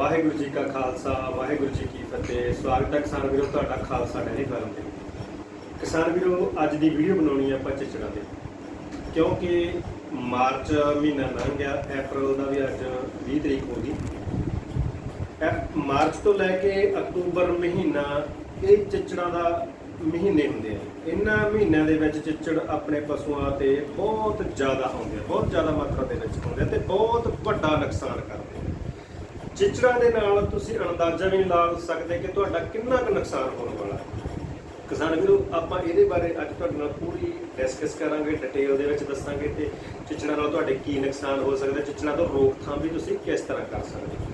ਵਾਹਿਗੁਰੂ ਜੀ ਕਾ ਖਾਲਸਾ, ਵਾਹਿਗੁਰੂ ਜੀ ਕੀ ਫਤਿਹ। ਸਵਾਗਤ ਹੈ ਕਿਸਾਨ ਵੀਰੋ, ਤੁਹਾਡਾ ਖਾਲਸਾ ਡੈਰੀ ਫਾਰਮ ਤੇ। ਕਿਸਾਨ ਵੀਰੋ, ਅੱਜ ਦੀ ਵੀਡੀਓ ਬਣਾਉਣੀ ਹੈ ਆਪਾਂ ਚਿਚੜਾਂ ਤੇ। ਕਿਉਂਕਿ ਮਾਰਚ ਮਹੀਨਾ ਲੰਘ ਗਿਆ ਅਪ੍ਰੈਲ ਦਾ ਵੀ ਅੱਜ 20 ਤਰੀਕ ਹੋ ਗਈ। ਇਹ ਮਾਰਚ ਤੋਂ ਲੈ ਕੇ ਅਕਤੂਬਰ ਮਹੀਨਾ, ਇਹ ਚਿਚੜਾਂ ਦਾ ਮਹੀਨੇ ਹੁੰਦੇ ਆ। ਇਹਨਾਂ ਮਹੀਨਿਆਂ ਦੇ ਵਿੱਚ ਚਿਚੜ ਆਪਣੇ ਪਸ਼ੂਆਂ ਤੇ ਬਹੁਤ ਜ਼ਿਆਦਾ ਆਉਂਦੇ ਆ, ਬਹੁਤ ਜ਼ਿਆਦਾ ਮਾਤਰਾ ਦੇ ਵਿੱਚ ਆਉਂਦੇ ਆ ਤੇ ਬਹੁਤ ਵੱਡਾ ਨੁਕਸਾਨ ਕਰਦੇ ਆ। ਚਿਚੜਾਂ ਦੇ ਨਾਲ ਤੁਸੀਂ ਅੰਦਾਜ਼ਾ ਵੀ ਨਹੀਂ ਲਾ ਸਕਦੇ ਕਿ ਤੁਹਾਡਾ ਕਿੰਨਾ ਕੁ ਨੁਕਸਾਨ ਹੋਣ ਵਾਲਾ ਹੈ। ਕਿਸਾਨ ਵੀਰੋ, ਆਪਾਂ ਇਹਦੇ ਬਾਰੇ ਅੱਜ ਤੁਹਾਡੇ ਨਾਲ ਪੂਰੀ ਡਿਸਕਸ ਕਰਾਂਗੇ ਡਿਟੇਲ ਦੇ ਵਿੱਚ ਦੱਸਾਂਗੇ ਤੇ ਚਿਚੜਾਂ ਨਾਲ ਤੁਹਾਡੇ ਕੀ ਨੁਕਸਾਨ ਹੋ ਸਕਦਾ, ਚਿਚੜਾਂ ਤੋਂ ਰੋਕਥਾਮ ਵੀ ਤੁਸੀਂ ਕਿਸ ਤਰ੍ਹਾਂ ਕਰ ਸਕਦੇ ਹੋ।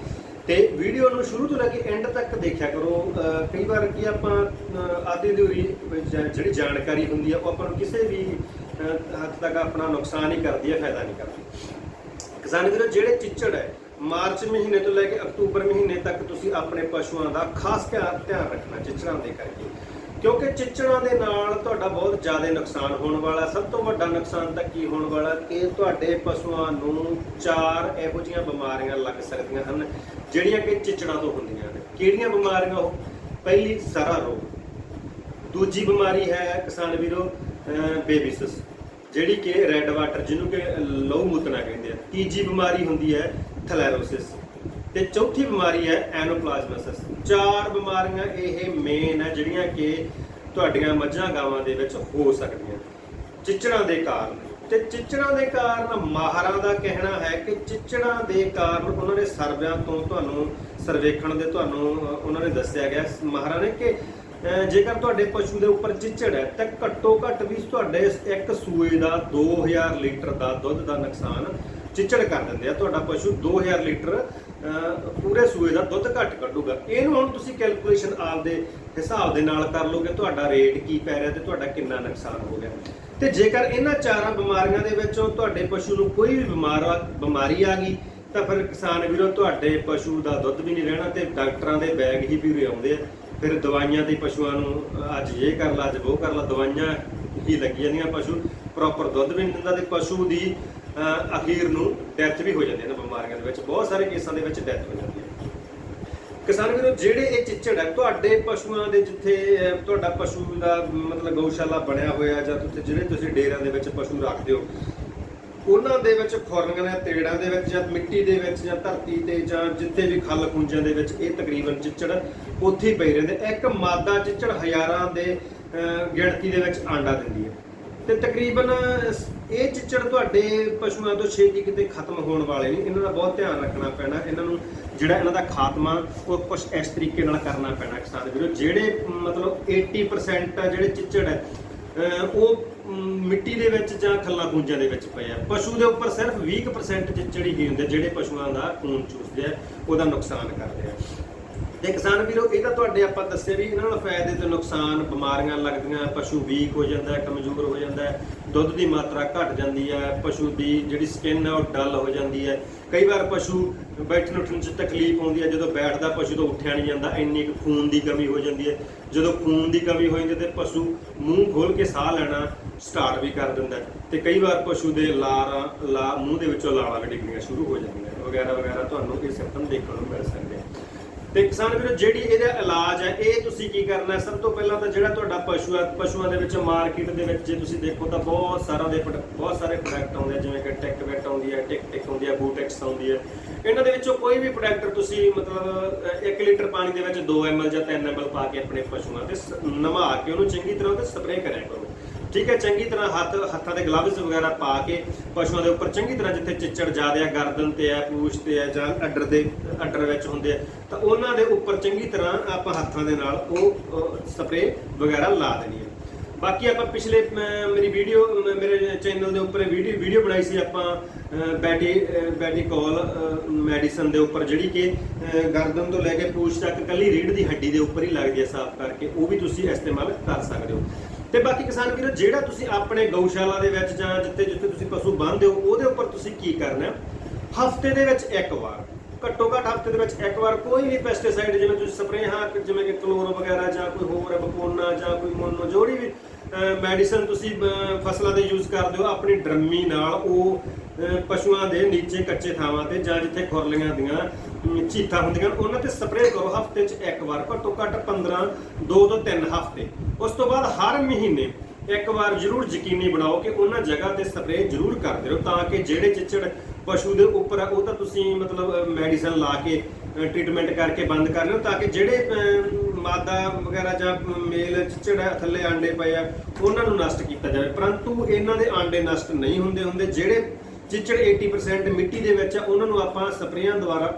ਤੇ ਵੀਡੀਓ ਨੂੰ ਸ਼ੁਰੂ ਤੋਂ ਲੈ ਕੇ ਐਂਡ ਤੱਕ ਦੇਖਿਆ ਕਰੋ। ਕਈ ਵਾਰ ਕੀ ਆਪਾਂ, ਅਹ ਆਦੀ ਜਿਹੜੀ ਜਾਣਕਾਰੀ ਹੁੰਦੀ ਆ, ਉਹ ਆਪਾਂ ਨੂੰ ਕਿਸੇ ਵੀ, ਅਹ, ਹੱਦ ਤੱਕ ਆਪਣਾ ਨੁਕਸਾਨ ਹੀ ਕਰਦੀ ਹੈ ਫਾਇਦਾ ਨਹੀਂ ਕਰਦੀ। ਕਿਸਾਨ ਵੀਰੋ, ਜਿਹੜੇ ਚਿੱਚੜ ਹੈ ਮਾਰਚ ਮਹੀਨੇ ਤੋਂ ਲੈ ਕੇ ਅਕਤੂਬਰ ਮਹੀਨੇ ਤੱਕ ਤੁਸੀਂ ਆਪਣੇ ਪਸ਼ੂਆਂ ਦਾ ਖਾਸ ਧਿਆਨ ਧਿਆਨ ਰੱਖਣਾ, ਚਿੱਚੜਾਂ ਦੇ ਕਰਕੇ। ਕਿਉਂਕਿ ਚਿੱਚੜਾਂ ਦੇ ਨਾਲ ਤੁਹਾਡਾ ਬਹੁਤ ਜ਼ਿਆਦਾ ਨੁਕਸਾਨ ਹੋਣ ਵਾਲਾ ਸਭ ਤੋਂ ਵੱਡਾ ਨੁਕਸਾਨ ਤਾਂ ਕੀ ਹੋਣ ਵਾਲਾ ਕਿ ਤੁਹਾਡੇ ਪਸ਼ੂਆਂ ਨੂੰ ਚਾਰ ਇਹੋ ਜਿਹੀਆਂ ਬਿਮਾਰੀਆਂ ਲੱਗ ਸਕਦੀਆਂ ਹਨ, ਜਿਹੜੀਆਂ ਕਿ ਚਿੱਚੜਾਂ ਤੋਂ ਹੁੰਦੀਆਂ ਨੇ ਕਿਹੜੀਆਂ ਬਿਮਾਰੀਆਂ ਉਹ? ਪਹਿਲੀ, ਸਾਰਾ ਰੋਗ। ਦੂਜੀ ਬਿਮਾਰੀ ਹੈ, ਕਿਸਾਨ ਵੀਰੋ ਬੇਬਿਸਸ, ਜਿਹੜੀ ਕਿ ਰੈੱਡ ਵਾਟਰ ਜਿਹਨੂੰ ਕਿ ਲਹੂ ਮੂਤਨਾ ਕਹਿੰਦੇ ਆ। ਤੀਜੀ ਬਿਮਾਰੀ ਹੁੰਦੀ ਹੈ ਥਲੈਰੋਸਿਸ। ਤੇ ਚੌਥੀ ਬਿਮਾਰੀ ਹੈ ਐਨੋਪਲਾਜ਼ਮਾਸਿਸ ਚਾਰ ਬਿਮਾਰੀਆਂ ਇਹ ਮੇਨ ਹੈ ਜਿਹੜੀਆਂ ਕਿ ਤੁਹਾਡੀਆਂ ਮੱਝਾਂ ਗਾਵਾਂ ਦੇ ਵਿੱਚ ਹੋ ਸਕਦੀਆਂ। ਚਿੱਚੜਾਂ ਦੇ ਕਾਰਨ। ਤੇ ਚਿੱਚੜਾਂ ਦੇ ਕਾਰਨ ਮਾਹਰਾਂ ਦਾ ਕਹਿਣਾ ਹੈ ਕਿ ਚਿੱਚੜਾਂ ਦੇ ਕਾਰਨ ਉਹਨਾਂ ਨੇ ਸਰਵਿਆਂ ਤੋਂ ਤੁਹਾਨੂੰ ਸਰਵੇਖਣ ਦੇ ਤੁਹਾਨੂੰ ਉਹਨਾਂ ਨੇ ਦੱਸਿਆ ਗਿਆ ਮਾਹਰਾਂ ਨੇ ਕਿ ਜੇਕਰ ਤੁਹਾਡੇ ਪਸ਼ੂ ਦੇ ਉੱਪਰ ਚਿੱਚੜ ਹੈ, ਤਾਂ ਘੱਟੋ ਘੱਟ ਵੀ ਤੁਹਾਡੇ ਇੱਕ ਸੂਏ ਦਾ 2000 ਲੀਟਰ ਦਾ ਦੁੱਧ ਦਾ ਨੁਕਸਾਨ ਚਿੱਚੜ ਕਰ ਦਿੰਦੇ ਆ। ਤੁਹਾਡਾ ਪਸ਼ੂ 2000 ਲੀਟਰ ਪੂਰੇ ਸੂਏ ਦਾ ਦੁੱਧ ਘੱਟ ਕੱਢੂਗਾ। ਇਹਨੂੰ ਹੁਣ ਤੁਸੀਂ ਕੈਲਕੂਲੇਸ਼ਨ ਆਪਦੇ ਹਿਸਾਬ ਦੇ ਨਾਲ ਕਰ ਲਓਗੇ, ਤੁਹਾਡਾ ਰੇਟ ਕੀ ਪੈ ਰਿਹਾ ਤੇ ਤੁਹਾਡਾ ਕਿੰਨਾ ਨੁਕਸਾਨ ਹੋ ਗਿਆ। ਤੇ ਜੇਕਰ ਇਹਨਾਂ ਚਾਰਾਂ ਬਿਮਾਰੀਆਂ ਦੇ ਵਿੱਚੋਂ ਤੁਹਾਡੇ ਪਸ਼ੂ ਨੂੰ ਕੋਈ ਵੀ ਬਿਮਾਰ ਬਿਮਾਰੀ ਆ ਗਈ, ਤਾਂ ਫਿਰ ਕਿਸਾਨ ਵੀਰੋ, ਤੁਹਾਡੇ ਪਸ਼ੂ ਦਾ ਦੁੱਧ ਵੀ ਨਹੀਂ ਰਹਿਣਾ ਤੇ ਡਾਕਟਰਾਂ ਦੇ ਬੈਗ ਹੀ ਪੂਰੇ ਆਉਂਦੇ ਆ। ਫਿਰ ਦਵਾਈਆਂ ਦੇ ਪਸ਼ੂਆਂ ਨੂੰ ਅੱਜ ਇਹ ਕਰ ਲਾ, ਅੱਜ ਉਹ ਕਰ ਲਾ, ਦਵਾਈਆਂ ਹੀ ਲੱਗੀ ਜਾਂਦੀਆਂ ਪਸ਼ੂ। ਪ੍ਰੋਪਰ ਦੁੱਧ ਵੀ ਨਹੀਂ ਦਿੰਦਾ ਤੇ ਪਸ਼ੂ ਦੀ ਅਖੀਰ ਨੂੰ ਡੈਥ ਵੀ ਹੋ ਜਾਂਦੀ ਹੈ ਨਾ ਬਿਮਾਰੀਆਂ ਦੇ ਵਿੱਚ। ਬਹੁਤ ਸਾਰੇ ਕੇਸਾਂ ਦੇ ਵਿੱਚ ਡੈਥ ਹੋ ਜਾਂਦੀ ਹੈ। ਕਿਸਾਨ ਵੀਰੋ, ਜਿਹੜੇ ਇਹ ਚਿੱਚੜ ਹੈ, ਤੁਹਾਡੇ ਪਸ਼ੂਆਂ ਦੇ ਜਿੱਥੇ ਤੁਹਾਡਾ ਪਸ਼ੂ ਦਾ, ਮਤਲਬ ਗਊਸ਼ਾਲਾ ਬਣਿਆ ਹੋਇਆ ਜਾਂ ਤੁਸੀਂ, ਜਿਹੜੇ ਤੁਸੀਂ ਡੇਰਿਆਂ ਦੇ ਵਿੱਚ ਪਸ਼ੂ ਰੱਖਦੇ ਹੋ, ਉਹਨਾਂ ਦੇ ਵਿੱਚ ਖੁਰਲੀਆਂ ਦੇ ਤੇੜਾਂ ਦੇ ਵਿੱਚ ਜਾਂ ਮਿੱਟੀ ਦੇ ਵਿੱਚ ਜਾਂ ਧਰਤੀ ਤੇ ਜਾਂ ਜਿੱਥੇ ਵੀ ਖੱਲ ਖੁੰਝਾਂ ਦੇ ਵਿੱਚ ਇਹ ਤਕਰੀਬਨ ਚਿੱਚੜ ਉੱਥੇ ਹੀ ਪਈ ਰਹਿੰਦੇ। ਇੱਕ ਮਾਦਾ ਚਿੱਚੜ ਹਜ਼ਾਰਾਂ ਦੇ ਗਿਣਤੀ ਦੇ ਵਿੱਚ ਆਂਡਾ ਦਿੰਦੀ ਹੈ। ਤੇ ਤਕਰੀਬਨ ਇਹ ਚਿੱਚੜ ਤੁਹਾਡੇ ਪਸ਼ੂਆਂ ਤੋਂ ਛੇਤੀ ਕਿਤੇ ਖਤਮ ਹੋਣ ਵਾਲੇ ਨਹੀਂ ਇਹਨਾਂ ਦਾ ਬਹੁਤ ਧਿਆਨ ਰੱਖਣਾ ਪੈਣਾ। ਇਹਨਾਂ ਨੂੰ ਜਿਹੜਾ ਇਹਨਾਂ ਦਾ ਖਾਤਮਾ, ਉਹ ਕੁਝ ਇਸ ਤਰੀਕੇ ਨਾਲ ਕਰਨਾ ਪੈਣਾ ਕਿਸਾਨ ਵੀਰੋ। ਜਿਹੜੇ ਮਤਲਬ 80% ਆ ਜਿਹੜੇ ਚਿੱਚੜ ਹੈ ਉਹ ਮਿੱਟੀ ਦੇ ਵਿੱਚ ਜਾਂ ਖੱਲਾਂ ਖੂੰਜਾਂ ਦੇ ਵਿੱਚ ਪਏ ਆ। ਪਸ਼ੂ ਦੇ ਉੱਪਰ ਸਿਰਫ 20% ਚਿੱਚੜ ਹੀ ਹੁੰਦੇ ਜਿਹੜੇ ਪਸ਼ੂਆਂ ਦਾ ਖੂਨ ਚੂਸਦੇ ਆ, ਉਹਦਾ ਨੁਕਸਾਨ ਕਰਦੇ ਆ। ਤੇ ਕਿਸਾਨ ਵੀਰੋ, ਇਹ ਤਾਂ ਤੁਹਾਡੇ ਆਪਾਂ ਦੱਸਿਆ ਵੀ ਇਹਨਾਂ ਨਾਲ ਫਾਇਦੇ ਤੇ ਨੁਕਸਾਨ, ਬਿਮਾਰੀਆਂ ਲੱਗਦੀਆਂ, ਪਸ਼ੂ ਵੀਕ ਹੋ ਜਾਂਦਾ ਕਮਜ਼ੋਰ ਹੋ ਜਾਂਦਾ ਦੁੱਧ ਦੀ ਮਾਤਰਾ ਘਟ ਜਾਂਦੀ ਹੈ, ਪਸ਼ੂ ਦੀ ਜਿਹੜੀ ਸਕਿਨ ਹੈ ਉਹ ਡਲ ਹੋ ਜਾਂਦੀ ਹੈ। ਕਈ ਵਾਰ ਪਸ਼ੂ ਬੈਠਣ ਉੱਠਣ 'ਚ ਤਕਲੀਫ ਆਉਂਦੀ ਹੈ, ਜਦੋਂ ਬੈਠਦਾ ਪਸ਼ੂ ਤੋਂ ਉੱਠਿਆ ਨਹੀਂ ਜਾਂਦਾ, ਇੰਨੀ ਕੁ ਖੂਨ ਦੀ ਕਮੀ ਹੋ ਜਾਂਦੀ ਹੈ। ਜਦੋਂ ਖੂਨ ਦੀ ਕਮੀ ਹੋ ਜਾਂਦੀ ਹੈ ਤੇ ਪਸ਼ੂ ਮੂੰਹ ਖੋਲ ਕੇ ਸਾਹ ਲੈਣਾ ਸਟਾਰਟ ਵੀ ਕਰ ਦਿੰਦਾ ਹੈ। ਤੇ ਕਈ ਵਾਰ ਪਸ਼ੂ ਦੇ ਲਾਰਾਂ, ਲਾ, ਮੂੰਹ ਦੇ ਵਿੱਚੋਂ ਲਾਲਾਂ ਵੀ ਡਿੱਗਣੀਆਂ ਸ਼ੁਰੂ ਹੋ ਜਾਂਦੀਆਂ ਵਗੈਰਾ ਵਗੈਰਾ ਤੁਹਾਨੂੰ ਇਹ ਸਿੰਪਟਮ ਦੇਖਣ ਨੂੰ ਮਿਲ ਸਕਦੇ ਆ। ਤੇ ਕਿਸਾਨ ਵੀਰੋ, ਜਿਹੜੀ ਇਹਦਾ ਇਲਾਜ ਹੈ, ਇਹ ਤੁਸੀਂ ਕੀ ਕਰਨਾ ਸਭ ਤੋਂ ਪਹਿਲਾਂ ਤਾਂ ਜਿਹੜਾ ਤੁਹਾਡਾ ਪਸ਼ੂ ਹੈ, ਪਸ਼ੂਆਂ ਦੇ ਵਿੱਚ ਮਾਰਕੀਟ ਦੇ ਵਿੱਚ ਜੇ ਤੁਸੀਂ ਦੇਖੋ ਤਾਂ ਬਹੁਤ ਸਾਰਾ ਦੇ ਪ੍ਰੋਡ- ਬਹੁਤ ਸਾਰੇ ਪ੍ਰੋਡਕਟ ਆਉਂਦੇ ਆ, ਜਿਵੇਂ ਕਿ ਟੈਕ ਵੈਟ ਆਉਂਦੀ ਹੈ ਟਿਕ ਟਿਕ ਆਉਂਦੀ ਹੈ ਬੂਟੈਕਸ ਆਉਂਦੀ ਹੈ। ਇਹਨਾਂ ਦੇ ਵਿੱਚੋਂ ਕੋਈ ਵੀ ਪ੍ਰੋਡਕਟ ਤੁਸੀਂ ਮਤਲਬ 1 ਲੀਟਰ ਪਾਣੀ ਦੇ ਵਿੱਚ 2 ml ਜਾਂ 3 ml ਪਾ ਕੇ ਆਪਣੇ ਪਸ਼ੂਆਂ ਤੇ ਸ- ਨਵਾ ਕੇ ਉਹਨੂੰ ਚੰਗੀ ਤਰ੍ਹਾਂ ਉਹਦੇ ਸਪਰੇਅ ਕਰਿਆ ਕਰੋ। ਠੀਕ ਹੈ ਚੰਗੀ ਤਰ੍ਹਾਂ ਹੱਥ ਹੱਥਾਂ ਦੇ ਗਲਵਜ਼ ਵਗੈਰਾ ਪਾ ਕੇ ਪਸ਼ੂਆਂ ਦੇ ਉੱਪਰ ਚੰਗੀ ਤਰ੍ਹਾਂ ਜਿੱਥੇ ਚਿੱਚੜ ਜ਼ਿਆਦਾ ਆ ਗਰਦਨ ਤੇ ਹੈ ਪੂਛ ਤੇ ਹੈ ਜਾਂ ਅੱਡਰ ਦੇ ਅੱਡਰ ਵਿੱਚ ਹੁੰਦੇ ਆ ਤਾਂ ਉਹਨਾਂ ਦੇ ਉੱਪਰ ਚੰਗੀ ਤਰ੍ਹਾਂ ਆਪਾਂ ਹੱਥਾਂ ਦੇ ਨਾਲ ਉਹ ਸਪਰੇਅ ਵਗੈਰਾ ਲਾ ਦੇਣੀ ਹੈ ਬਾਕੀ ਆਪਾਂ ਪਿਛਲੇ ਮੇਰੀ ਵੀਡੀਓ ਅਮ, ਮੇਰੇ ਚੈਨਲ ਦੇ ਉੱਪਰ ਵੀਡੀਓ ਵੀਡੀਓ ਬਣਾਈ ਸੀ ਆਪਾਂ ਅ, ਬੈਟੀ ਅ, ਮੈਡੀਸਨ ਦੇ ਉੱਪਰ ਜਿਹੜੀ ਕਿ ਗਰਦਨ ਤੋਂ ਲੈ ਕੇ ਪੂਛ ਤੱਕ ਕੱਲੀ ਰੀੜ ਦੀ ਹੱਡੀ ਦੇ ਉੱਪਰ ਹੀ ਲੱਗਦੀ ਹੈ ਸਾਫ਼ ਕਰਕੇ ਉਹ ਵੀ ਤੁਸੀਂ ਇਸਤੇਮਾਲ ਕਰ ਸਕਦੇ ਹੋ। ਤੇ ਬਾਕੀ ਕਿਸਾਨ ਵੀਰੋ, ਜਿਹੜਾ ਤੁਸੀਂ ਆਪਣੇ ਗਊਸ਼ਾਲਾ ਦੇ ਵਿੱਚ ਜਾਂ ਜਿੱਥੇ ਜਿੱਥੇ ਤੁਸੀਂ ਪਸ਼ੂ ਬੰਨ੍ਹਦੇ ਹੋ, ਉਹਦੇ ਉੱਪਰ ਤੁਸੀਂ ਕੀ ਕਰਨਾ ਹਫ਼ਤੇ ਦੇ ਵਿੱਚ ਇੱਕ ਵਾਰ, ਘੱਟੋ ਘੱਟ ਹਫ਼ਤੇ ਦੇ ਵਿੱਚ ਇੱਕ ਵਾਰ ਕੋਈ ਵੀ ਪੈਸਟੀਸਾਈਡ ਜਿਵੇਂ ਤੁਸੀਂ ਸਪਰੇਅ ਹਾਂ ਜਿਵੇਂ ਕਿ ਕਲੋਰੋ ਵਗੈਰਾ ਜਾਂ ਕੋਈ ਹੋਰ ਬਕੋਨਾ ਜਾਂ ਕੋਈ ਮੋਨੋ ਜਿਹੜੀ ਵੀ ਮੈਡੀਸਨ ਤੁਸੀਂ ਫਸਲਾਂ ਦੇ ਯੂਜ਼ ਕਰਦੇ ਹੋ, ਆਪਣੀ ਡਰਮੀ ਨਾਲ ਉਹ ਪਸ਼ੂਆਂ ਦੇ ਨੀਚੇ ਕੱਚੇ ਥਾਵਾਂ ਤੇ ਜਾਂ ਜਿੱਥੇ ਖੁਰਲੀਆਂ ਦੀਆਂ ਅਮ, ਚੀਥਾਂ ਹੁੰਦੀਆਂ ਉਹਨਾਂ ਤੇ ਸਪਰੇਅ ਕਰੋ ਹਫ਼ਤੇ 'ਚ ਇੱਕ ਵਾਰ ਘੱਟੋ ਘੱਟ 15 2 ਤੋਂ 3 ਹਫ਼ਤੇ। ਉਸ ਤੋਂ ਬਾਅਦ ਹਰ ਮਹੀਨੇ ਇੱਕ ਵਾਰ ਜ਼ਰੂਰ ਯਕੀਨੀ ਬਣਾਓ ਕਿ ਉਹਨਾਂ ਜਗ੍ਹਾ ਤੇ ਸਪਰੇਅ ਜ਼ਰੂਰ ਕਰਦੇ ਰਹੋ ਤਾਂ ਕਿ ਜਿਹੜੇ ਚਿੱਚੜ ਪਸ਼ੂ ਦੇ ਉੱਪਰ ਆ ਉਹ ਤਾਂ ਤੁਸੀਂ ਮਤਲਬ ਮੈਡੀਸਨ ਲਾ ਕੇ ਟ੍ਰੀਟਮੈਂਟ ਕਰਕੇ ਬੰਦ ਕਰ ਲਿਓ ਤਾਂ ਕਿ ਜਿਹੜੇ ਮਾਦਾ ਵਗੈਰਾ ਜਾਂ ਮੇਲ ਚਿੱਚੜ ਆ, ਥੱਲੇ ਆਂਡੇ ਪਏ ਆ ਉਹਨਾਂ ਨੂੰ ਨਸ਼ਟ ਕੀਤਾ ਜਾਵੇ। ਪਰੰਤੂ ਇਹਨਾਂ ਦੇ ਆਂਡੇ ਨਸ਼ਟ ਨਹੀਂ ਹੁੰਦੇ ਹੁੰਦੇ ਜਿਹੜੇ ਚਿੱਚੜ 80% ਮਿੱਟੀ ਦੇ ਵਿੱਚ ਆ ਉਹਨਾਂ ਨੂੰ ਆਪਾਂ ਸਪਰੇਆਂ ਦੁਆਰਾ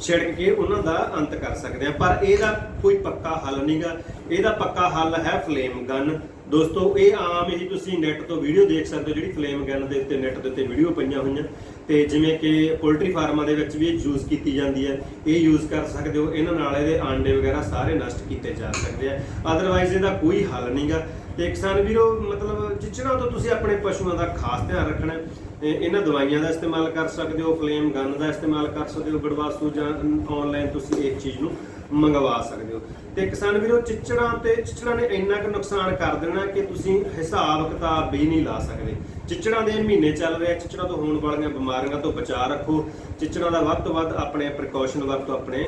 ਛਿੜਕ ਕੇ ਉਹਨਾਂ ਦਾ ਅੰਤ ਕਰ ਸਕਦੇ ਆ ਪਰ ਇਹਦਾ ਕੋਈ ਪੱਕਾ ਹੱਲ ਨਹੀਂਗਾ। ਇਹਦਾ ਪੱਕਾ ਹੱਲ ਹੈ ਫਲੇਮ ਗਨ। ਦੋਸਤੋ, ਇਹ ਆਮ ਹੀ ਤੁਸੀਂ ਨੈਟ ਤੋਂ ਵੀਡੀਓ ਦੇਖ ਸਕਦੇ ਹੋ, ਜਿਹੜੀ ਫਲੇਮ ਗਨ ਦੇ ਉੱਤੇ ਨੈਟ ਦੇ ਉੱਤੇ ਵੀਡੀਓ ਪਈਆਂ ਹੋਈਆਂ। ਤੇ ਜਿਵੇਂ ਕਿ ਪੋਲਟਰੀ ਫਾਰਮਾਂ ਦੇ ਵਿੱਚ ਵੀ ਇਹ ਯੂਜ਼ ਕੀਤੀ ਜਾਂਦੀ ਹੈ। ਇਹ ਯੂਜ਼ ਕਰ ਸਕਦੇ ਹੋ। ਇਹਨਾਂ ਨਾਲ ਇਹਦੇ ਆਂਡੇ ਵਗੈਰਾ ਸਾਰੇ ਨਸ਼ਟ ਕੀਤੇ ਜਾ ਸਕਦੇ ਆ। ਅਦਰਵਾਈਜ਼ ਇਹਦਾ ਕੋਈ ਹੱਲ ਨਹੀਂਗਾ। ਤੇ ਕਿਸਾਨ ਵੀਰੋ, ਮਤਲਬ ਚਿਚੜਾਂ ਤੋਂ ਤੁਸੀਂ ਆਪਣੇ ਪਸ਼ੂਆਂ ਦਾ ਖਾਸ ਧਿਆਨ ਰੱਖਣਾ ਇਹਨਾਂ ਦਵਾਈਆਂ ਦਾ ਇਸਤੇਮਾਲ ਕਰ ਸਕਦੇ ਹੋ ਫਲੇਮ ਗਨ ਦਾ ਇਸਤੇਮਾਲ ਕਰ ਸਕਦੇ ਹੋ ਗੜਵਾਸੂ ਜਾਂ ਆਨਲਾਈਨ ਤੁਸੀਂ ਇਸ ਚੀਜ਼ ਨੂੰ ਮੰਗਵਾ ਸਕਦੇ ਹੋ। ਤੇ ਕਿਸਾਨ ਵੀਰੋ ਚਿਚੜਾਂ ਤੇ ਚਿਚੜਾਂ ਨੇ ਇੰਨਾ ਕੁ ਨੁਕਸਾਨ ਕਰ ਦੇਣਾ ਕਿ ਤੁਸੀਂ ਹਿਸਾਬ ਕਿਤਾਬ ਵੀ ਨਹੀਂ ਲਾ ਸਕਦੇ। ਚਿਚੜਾਂ ਦੇ ਮਹੀਨੇ ਚੱਲ ਰਹੇ ਆ, ਚਿਚੜਾਂ ਤੋਂ ਹੋਣ ਵਾਲੀਆਂ ਬਿਮਾਰੀਆਂ ਤੋਂ ਬਚਾਅ ਰੱਖੋ। ਚਿਚੜਾਂ ਦਾ ਵੱਧ ਤੋਂ ਵੱਧ ਆਪਣੇ ਪ੍ਰੀਕਾਸ਼ਨ ਵਰਤੋ ਆਪਣੇ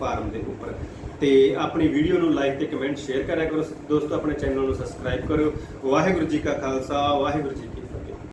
ਫਾਰਮ ਦੇ ਉੱਪਰ। ਤੇ ਆਪਣੀ ਵੀਡੀਓ ਨੂੰ ਲਾਈਕ ਤੇ ਕਮੈਂਟ ਸ਼ੇਅਰ ਕਰਿਆ ਕਰੋ। ਦੋਸਤੋ ਆਪਣੇ ਚੈਨਲ ਨੂੰ ਸਬਸਕ੍ਰਾਈਬ ਕਰੋ ਵਾਹਿਗੁਰੂ ਜੀ ਕਾ ਖਾਲਸਾ ਵਾਹਿਗੁਰੂ ਜੀ